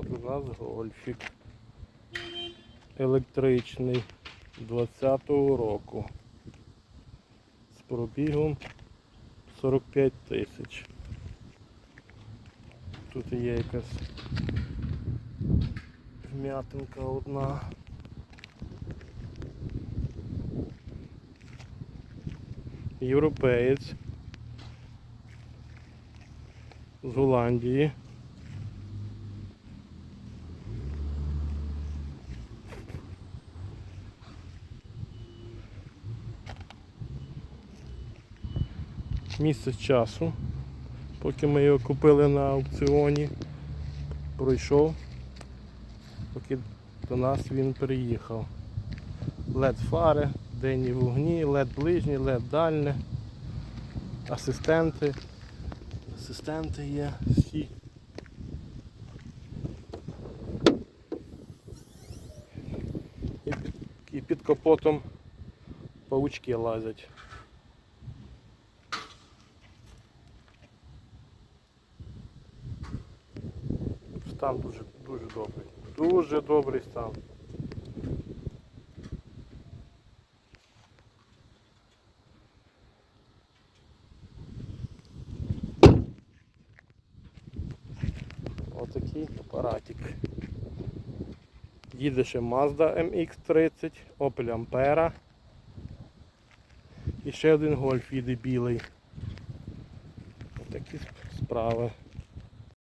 у нас гольфік. Електричний 20-го року. З пробігом 45 тисяч. Тут є якась вм'ятинка одна. Європеєць з Голландії. Місяць часу, поки ми його купили на аукціоні, пройшов, поки до нас він приїхав. LED фари, денні вогні, LED ближні, LED дальне, асистенти. Асистенти є всі. І під капотом паучки лазять. Стан дуже, дуже добрий. Дуже добрий стан. Отакий апаратик. Їде ще Mazda MX-30, Opel Ampera. І ще один гольф їде білий. Отакі справи.